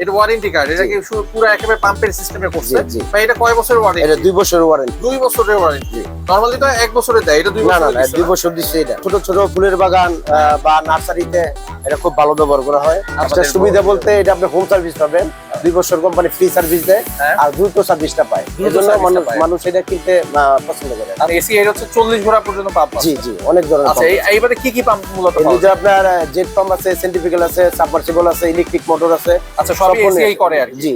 এটা warranty card এটা কি পুরো একেবারে পাম্পের সিস্টেমে করছে। বা এটা কয় বছরের এটা দুই বছরের ওয়ারেন্টি দুই বছরের ওয়ারেন্টি নরমালি তো এক বছরের দেয় এটা দুই বছর না না দুই বছর দিচ্ছে এটা। ছোট ছোট ফুলের বাগান বা নার্সারিতে এটা খুব ভালো ব্যবহার করা হয়। একটা সুবিধা বলতে এটা আপনি হোম সার্ভিস পাবেন। দুই বছর কোম্পানি ফ্রি সার্ভিস দেয় হ্যাঁ। আর দ্রুত সার্ভিসটা পায়। মানুষ এটা কিনতে পছন্দ করে। আর এসি এর হচ্ছে চল্লিশ ঘোড়া পর্যন্ত পাম্প জি জি অনেক ধরনের আচ্ছা এইবারে কি কি পাম্প মূলত পাওয়া আপনার জেট পাম্প আছে সেন্টিফিক্যাল আছে সাবমার্সিবল আছে ইলেকট্রিক মোটর আছে আচ্ছা সব এসিআই করে আর জি।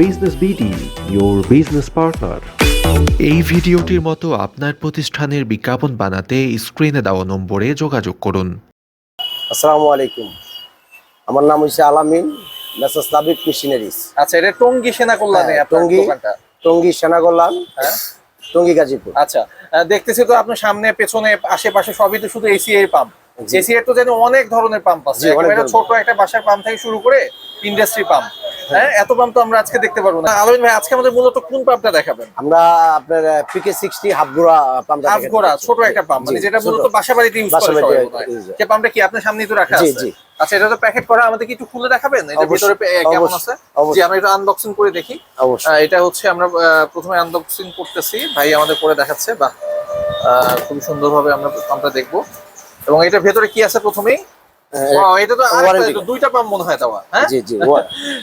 Business BD your business partner এই ভিডিওটির মতো আপনার প্রতিষ্ঠানের বিজ্ঞাপন বানাতে স্ক্রিনে দেওয়া নম্বরে যোগাযোগ করুন। আসসালামু আলাইকুম। আমার নাম হচ্ছে আলামিন। Messrs machineries. আচ্ছা এটা টঙ্গী হ্যাঁ, টঙ্গী। টঙ্গী হ্যাঁ। টঙ্গী গাজীপুর। আচ্ছা দেখতেছি তো আপনার সামনে পেছনে আশেপাশে সবই তো শুধু এসি এর পাম্প এসি এর তো জানি অনেক ধরনের পাম্প আছে। ছোট একটা বাসার পাম্প থেকে শুরু করে ইন্ডাস্ট্রি পাম্প হ্যাঁ। এত পাম্প তো আমরা আজকে দেখতে পারব না। আলমিন ভাই আজকে আমাদের মূলত কোন পাম্পটা দেখাবেন? আমরা আপনার পিকে সিক্সটি হাফগুড়া পাম্প হাফ ঘোড়া ছোট একটা পাম্প মানে যেটা মূলত বাসা বাড়িতে ইউজ করে হয়। পাম্পটা কি আপনার সামনেই তো রাখা আছে। আচ্ছা এটা তো প্যাকেট করা আমাদের কি একটু খুলে দেখাবেন? এটা ভিতরে কেমন আছে। জি আমরা এটা আনবক্সিং করে দেখি। এটা হচ্ছে আমরা প্রথমে আনবক্সিং করতেছি। ভাই আমাদের করে দেখাচ্ছে। বাহ। আহ, খুবই সুন্দরভাবে আমরা আমরা দেখব। এবং এটা ভেতরে কি আছে প্রথমেই? এটা তো আরেকটা, warranty এটা দুইটা পাম্প মনে হয় দেওয়া হ্যাঁ? জি জি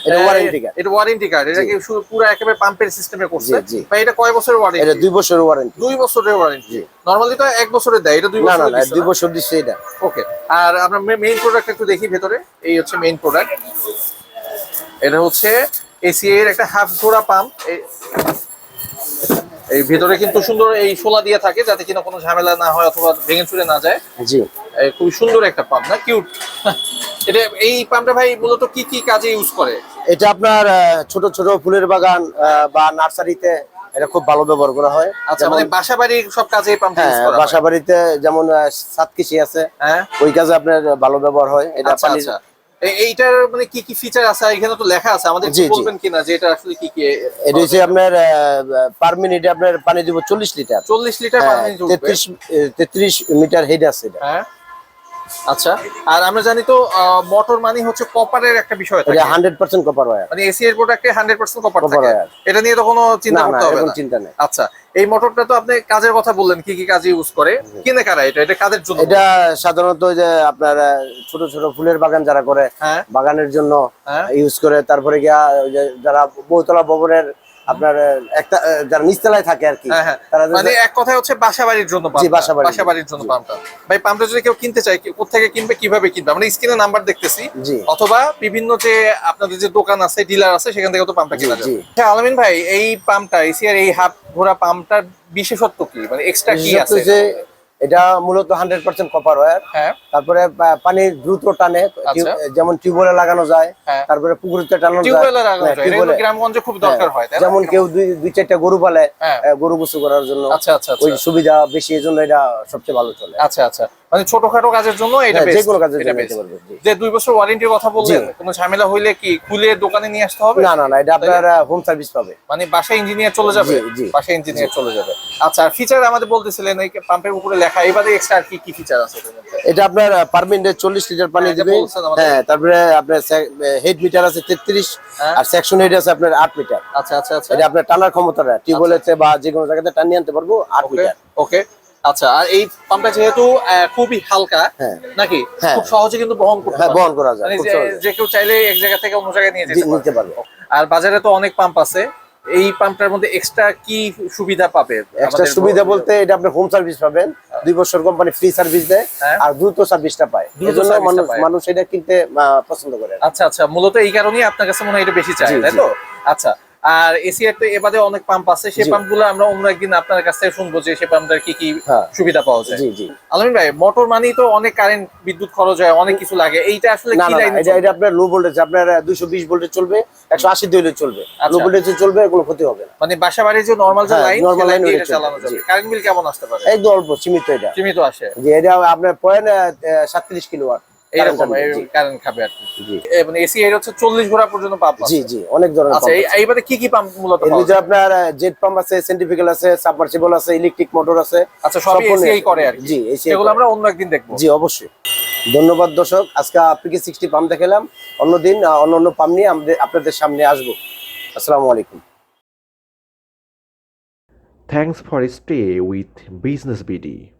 এটা ওয়ারেন্টি কার্ড এটা ওয়ারেন্টি কার্ড এটা কি পুরো একেবারে পাম্পের সিস্টেমে করছে? জি, জি। এটা কয় বছরের এটা দুই বছরের ওয়ারেন্টি দুই বছরের ওয়ারেন্টি নরমালি তো এক বছরের দেয় এটা দুই না না বছরের না দিচ্ছে দুই বছর দিচ্ছে এটা। ওকে আর আমরা মেইন প্রোডাক্ট একটু দেখি ভেতরে এই হচ্ছে মেইন প্রোডাক্ট এটা হচ্ছে এর একটা হাফ ঘোড়া পাম্প এই ভেতরে কিন্তু সুন্দর এই শোলা দিয়ে থাকে যাতে কিনা কোনো ঝামেলা না হয় অথবা ভেঙে চুরে না যায়। জি। খুবই সুন্দর একটা পাম্প না? কিউট এটা এই পাম্পটা ভাই মূলত কি কি কাজে ইউজ করে? এটা আপনার ছোট ছোট ফুলের বাগান বা নার্সারিতে এটা খুব ভালো ব্যবহার করা হয়। আচ্ছা মানে বাসা বাড়ির সব কাজে এই পাম্পটা ইউজ হ্যাঁ করা বাসা বাড়িতে যেমন সাত কৃষি আছে হ্যাঁ। ওই কাজে আপনার ভালো ব্যবহার হয়। এটা আচ্ছা পানির আচ্ছা। এইটার মানে কি কি ফিচার আছে? এখানে তো লেখা আছে আমাদের। বলবেন কিনা যে এটা আসলে কি কি এটা হচ্ছে আপনার পার মিনিটে আপনার পানি দিব চল্লিশ লিটার। চল্লিশ লিটার পানি উঠবে? তেত্রিশ তেত্রিশ মিটার হেড আছে এটা। হ্যাঁ। আচ্ছা আর আমরা জানি তো মোটর মানে হচ্ছে কপারের একটা বিষয় থাকে। এটা হান্ড্রেড পার্সেন্ট কপার ওয়ার মানে এসি এর প্রোডাক্টে হান্ড্রেড পার্সেন্ট কপার থাকে। এটা নিয়ে তো কোনো চিন্তা করতে হবে না। চিন্তা নেই। আচ্ছা এই মোটরটা তো আপনি কাজের কথা বললেন কি কি কাজে ইউজ করে? কিনে কারা এটা? এটা কাদের জন্য? এটা সাধারণত ওই যে আপনার ছোট ছোট ফুলের বাগান যারা করে হ্যাঁ। বাগানের জন্য হ্যাঁ। ইউজ করে তারপরে গিয়া যারা বহুতলা ভবনের আপনার একটা যারা নিচতলায় থাকে আর কি হ্যাঁ হ্যাঁ। তারা মানে এক কথায় হচ্ছে বাসা বাড়ির জন্য জি, বাসা বাড়ির বাসা বাড়ির জন্য পাম্পটা। ভাই পাম্পটা যদি কেউ কিনতে চায় কোথা থেকে কিনবে কীভাবে কিনবে? আমরা স্ক্রিনে নাম্বার দেখতেছি। অথবা বিভিন্ন যে আপনাদের যে দোকান আছে ডিলার আছে সেখান থেকে তো পাম্পটা কিনা যায়। আচ্ছা আলামিন ভাই এই পাম্পটা এসিআর এই হাফ ঘোড়া পাম্পটার বিশেষত্ব কি? মানে এক্সট্রা কি আছে? এটা মূলত হান্ড্রেড পার্সেন্ট কপার ওয়ার হ্যাঁ। তারপরে পানি দ্রুত টানে আচ্ছা। যেমন টিউবওয়েলে লাগানো যায় হ্যাঁ। তারপরে পুকুরতে টানানো যায়। হ্যাঁ। গ্রামগঞ্জে খুব দরকার হয়। যেমন কেউ দুই দুই চারটা গরু পালে হ্যাঁ। গরু গোসু করার জন্য আচ্ছা আচ্ছা। ওই সুবিধা বেশি এই জন্য এটা সবচেয়ে ভালো চলে। আচ্ছা আচ্ছা। মানে ছোটখাটো কাজের জন্য এটা হ্যাঁ, যে কোনো কাজের জন্য নিতে পারবে, যে দুই বছর ওয়ারেন্টির কথা বললেন কোনো ঝামেলা হইলে কি খুলে দোকানে নিয়ে আসতে হবে? না না না এটা আপনার হোম সার্ভিস পাবে। মানে বাসায় ইঞ্জিনিয়ার চলে যাবে। বাসায় ইঞ্জিনিয়ার চলে যাবে। আচ্ছা ফিচার আমাদের বলতেছিলেন এই পাম্পের উপরে লেখা এবারে এক্সট্রা আর কি কি ফিচার আছে এটা আপনার পার মিনিটে চল্লিশ লিটার পানি হ্যাঁ, দিবে। হ্যাঁ তারপরে আপনার হেড মিটার আছে তেত্রিশ হ্যাঁ। আর সেকশন হেড আছে আপনার আট মিটার আচ্ছা আচ্ছা আচ্ছা। এটা আপনার টানার ক্ষমতাটা টিউবওয়েলেতে বা যে কোনো জায়গাতে টানিয়ে আনতে পারব আট ওকে মিটার ওকে আচ্ছা আর এই পাম্পটা যেহেতু খুবই হালকা হ্যাঁ। নাকি? হ্যাঁ। খুব সহজে কিন্তু বহন করতে হ্যাঁ বহন করা যায় মানে যে- কেউ চাইলে এক জায়গা থেকে অন্য জায়গায় নিয়ে যেতে নিতে পারবে। পারবে আর বাজারে তো অনেক পাম্প আছে। এই পাম্পটার মধ্যে এক্সট্রা কি সুবিধা পাবে এক্সট্রা সুবিধা বলতে এটা আপনি হোম সার্ভিস পাবেন দুই বছর কোম্পানি ফ্রি সার্ভিস দেয়। আর দ্রুত সার্ভিসটা পায়। দ্রুত জন্য মানুষ মানুষ এটা কিনতে পছন্দ করে। আচ্ছা আচ্ছা মূলত এই কারণেই আপনার কাছে মনে হয় এটা বেশি চাই তাই তো? আচ্ছা আর এসিআর তো এবারে অনেক পাম্প আছে সেই জি। পাম্পগুলো আমরা অন্য একদিন আপনার কাছ থেকে শুনব যে সেই পাম্পটার কি কি হ্যাঁ। সুবিধা পাওয়া যায়। জি জি। আলমিন ভাই মোটর মানেই তো অনেক কারেন্ট বিদ্যুৎ খরচ হয় অনেক কিছু লাগে। এইটা আসলে কি লাইন এটা এটা আপনার লো ভোল্টেজ আপনার দুইশো বিশ ভোল্টে চলবে একশো আশি দিলে চলবে। লো আচ্ছা। ভোল্টেজে চলবে এগুলো ক্ষতি হবে না। মানে বাসা বাড়ির যে নরমাল যে লাইন normal line এটা চালানো যাবে। কারেন্ট বিল কেমন আসতে পারে? একদম অল্প সীমিত এটা। সীমিত আসে। যে এটা আপনার পয়েন্ট সাতত্রিশ কিলো ওয়াট কারেন্ট খাবে আর কি। মানে এসি এর হচ্ছে চল্লিশ ঘোড়া পর্যন্ত পাম্প জি জি অনেক ধরনের আচ্ছা। এইবারে কি কি পাম্প মূলত এর পাওয়া যায়? আপনার জেট পাম্প আছে আছে সাবমার্সিবল আছে ইলেকট্রিক মোটর আছে আচ্ছা সবই সম্পূর্ণ করে আর জি এসি সেগুলো আমরা অন্য একদিন দেখব। জি অবশ্যই। ধন্যবাদ দর্শক আজকে পিকে সিক্সটি পাম্প দেখালাম। অন্যদিন অন্য অন্য পাম্প নিয়ে আমাদের আপনাদের সামনে আসব। আসসালামু আলাইকুম। Thanks for stay with Business BD.